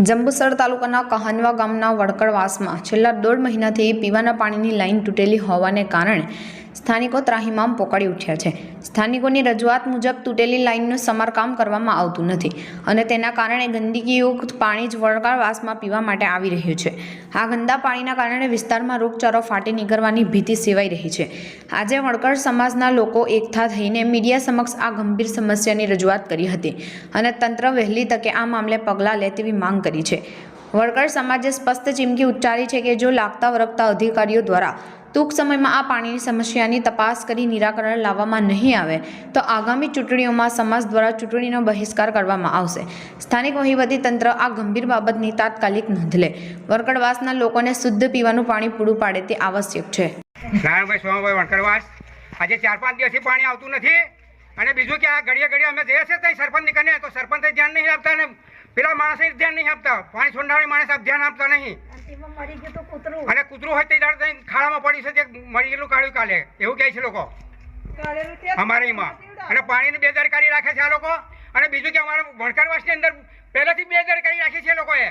જંબુસર તાલુકાના કહાનવા ગામના વડકડવાસમાં છેલ્લા દોઢ મહિનાથી પીવાના પાણીની લાઈન તૂટેલી હોવાને કારણે સ્થાનિકો ત્રાહિમામ પોકાડી ઉઠ્યા છે. સ્થાનિકોની રજૂઆત મુજબ તૂટેલી લાઈનનું સમારકામ કરવામાં આવતું નથી અને તેના કારણે ગંદકીયુક્ત પાણી જ વળગાળવાસમાં પીવા માટે આવી રહ્યું છે. આ ગંદા પાણીના કારણે વિસ્તારમાં રોગચાળો ફાટી નીકળવાની ભીતિ સેવાઈ રહી છે. આજે વણકર સમાજના લોકો એકઠા થઈને મીડિયા સમક્ષ આ ગંભીર સમસ્યાની રજૂઆત કરી હતી અને તંત્ર વહેલી તકે આ મામલે પગલાં લે તેવી માંગ કરી છે. વણકર સમાજે સ્પષ્ટ ચીમકી ઉચ્ચારી છે કે જો લાગતા વરગતા અધિકારીઓ દ્વારા ટૂંક સમયમાં આ પાણીની સમસ્યાની તપાસ કરી નિરાકરણ લાવવામાં નહીં આવે, તો આગામી ચૂંટણીઓમાં સમાજ દ્વારા ચૂંટણીનો બહિષ્કાર કરવામાં આવશે. સ્થાનિક તંત્ર આ ગંભીર બાબતની તાત્કાલિક નોંધ લે. વરકડવાસના લોકોને શુદ્ધ પીવાનું પાણી પૂરું પાડે તે આવશ્યક છે. નારાયણભાઈ સોમાભાઈ આજે ચાર પાંચ દિવસથી પાણી આવતું નથી અને બીજું કે આ ઘડીએ ઘડીએ અમે જઈએ છીએ ત્યાં સરપંચ નીકળીએ તો સરપંચ ધ્યાન નહીં આપતા ને પેલા માણસે ધ્યાન નહીં આપતા. પાણી છોડનારી માણસ ધ્યાન આપતા નહીં. અને કૂતરું હોય તે દાડ ખાડામાં પડી છે તે મરી ગયેલું કાઢ્યું કાલે. એવું કહે છે લોકો. અમારે એમાં. અને પાણીની બેદરકારી રાખે છે આ લોકો. અને બીજું કે અમારા વણકરવાસની અંદર પહેલેથી બેદરકારી રાખી છે એ લોકોએ.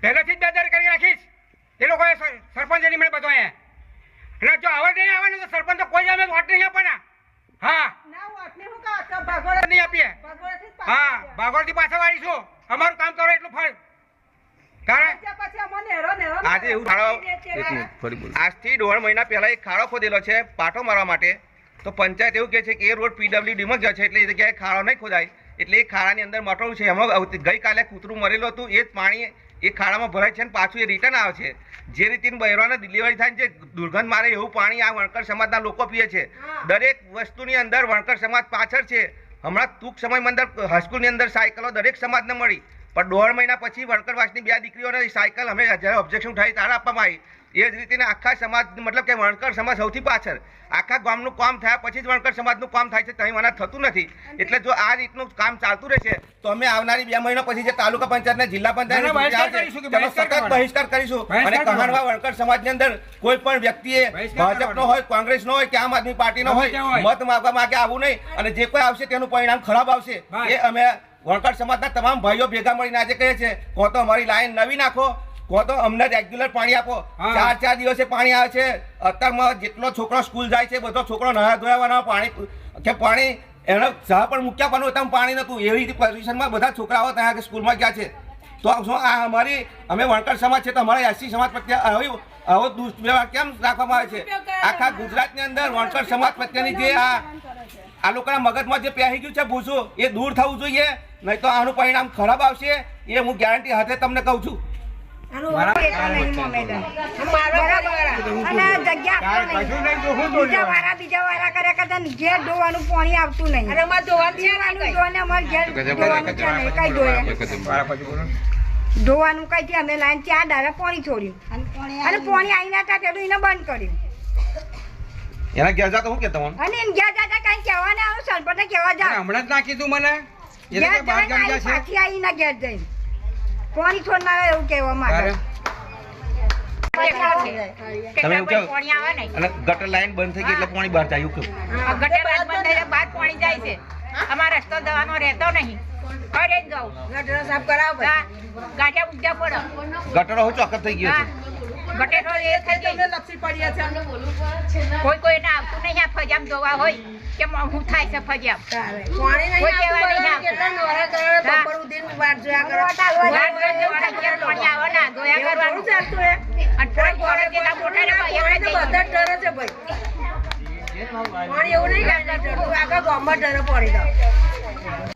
પહેલેથી જ બેદરકારી રાખી છે. એ લોકોએ સર- સરપંચ એની મળે બધો અને જો આવડ નહીં આવે ને તો સરપંચ તો કોઈ અમે વોટ નહીં આપવાના. હા. નહીં આપીએ. હા ભાગોળથી પાછા વાળીશું. અમારું કામ કરો એટલું ફળ કારણ આવ્યા. પછી અમને હેરો ને હેરો આજે એવું ખાડો આજથી દોઢ મહિના પહેલા એક ખાડો ખોદેલો છે પાટો મારવા માટે. તો પંચાયત એવું કહે છે કે એ રોડ પીડબ્લ્યુડીમાં જ છે એટલે એ જગ્યાએ ખાડો નહીં ખોદાય. એટલે એ ખાડાની અંદર મટોળું છે. એમાં આવતી- ગઈકાલે કૂતરું મરેલું હતું. એ જ પાણી એ ખાડામાં ભરાય છે અને પાછું એ રિટર્ન આવે છે. જે રીતે બહેરોને ડિલિવરી થાય છે જે દુર્ગંધ મારે એવું પાણી આ વણકર સમાજના લોકો પીએ છે. દરેક વસ્તુની અંદર વણકર સમાજ પાછળ છે. હમણાં ટૂંક સમયમાં અંદર હાઈસ્કૂલની અંદર સાયકલો દરેક સમાજને મળી. પણ દોઢ મહિના પછી વણકરવાસની બે દીકરીઓને સાયકલ અમે જ્યારે ઓબ્જેક્શન ઉઠાવી ત્યારે આપવામાં આવી. એ જ રીતે આખા સમાજ મતલબ કે વણકર સમાજ સૌથી પાછળ. આખા ગામનું કામ થયા પછી જ વણકર સમાજનું કામ થાય છે ત્યાં મને થતું નથી. એટલે જો આ રીતનું કામ ચાલતું રહેશે તો અમે આવનારી બે મહિના પછી જે તાલુકા પંચાયત ને જિલ્લા ના, ના, પંચાયત સતત બહિષ્કાર કરીશું. અને કહાણવા વણકર સમાજની અંદર કોઈ પણ વ્યક્તિએ ભાજપનો હોય હોય કોંગ્રેસનો હોય કે આમ આદમી પાર્ટીનો નો હોય મત માગવા માંગે આવવું નહીં. અને જે કોઈ આવશે તેનું પરિણામ ખરાબ આવશે. એ અમે વણકર સમાજના તમામ ભાઈઓ ભેગા મળીને આજે કહે છે કો તો અમારી લાઈન નવી નાખો કો તો અમને રેગ્યુલર પાણી આપો. ચાર ચાર દિવસે પાણી આવે છે. અત્યારમાં જેટલો છોકરો સ્કૂલ જાય છે બધો છોકરો નહાયા ધોયાવાના પાણી કે પાણી એનો સહ પણ મૂક્યા પણ તમે પાણી નહોતું એવી રીતે પોઝિશનમાં બધા છોકરાઓ ત્યાં સ્કૂલમાં ગયા છે. તો શું આ અમારી અમે વણકર સમાજ છે તો અમારા એસસી સમાજ પ્રત્યે આવી આવો દુષ્વ્યવહાર કેમ રાખવામાં આવે છે? આખા ગુજરાતની અંદર વણકર સમાજ પ્રત્યેની જે આ આ લોકોના મગજમાં જે પહેરી ગયું છે ભૂસું એ દૂર થવું જોઈએ નહીં તો આનું પરિણામ ખરાબ આવશે એ હું ગેરંટી હાથે તમને કહું છું. ધોવાનું પાણી આવતું નહીં. અરે અમારે ધોવાનું છે ને ધોવાનું કઈ? અમે લાઈન ચાર દાડા પાણી છોડ્યું. અને પાણી આવીને હતા પેલું એને બંધ કર્યું. એના ઘેર જા તો હું કે તમને અને એમ ગયા જા કાઈ કહેવા ના સન પણ કહેવા જા. હમણાં જ ના કીધું મને. એ ઘેર તો બહાર ગામ ગયા છે. પાછી આવીને ઘેર જઈને. છોડ ના એવું કહેવા માંગે. તમે એવું કહો પાણી આવે ને? અને ગટર લાઈન બંધ થઈ ગઈ એટલે પાણી બહાર જાય એવું ગટર બંધ બંધ થઈને બહાર પાણી જાય છે. અમારે રસ્તો દવાનો રહેતો નહીં. ફરે જાઉં. ગટર સાફ કરાવો ગાંઠિયા ઊંચા પડો ગટરો હું ચોક્કસ થઈ ગયો છે. ગટેટો એ થઈ ગઈ લપસી પડ્યા છે. કોઈ કોઈને આવતું નહીં આ ફજામ જોવા હોય કે હું થાય છે ફજામ પાણી કોઈ કહેવા નહીં આવતું. પાણી ના કોઈ ને એવું નહીં આગળ ગામમાં ડરો પડી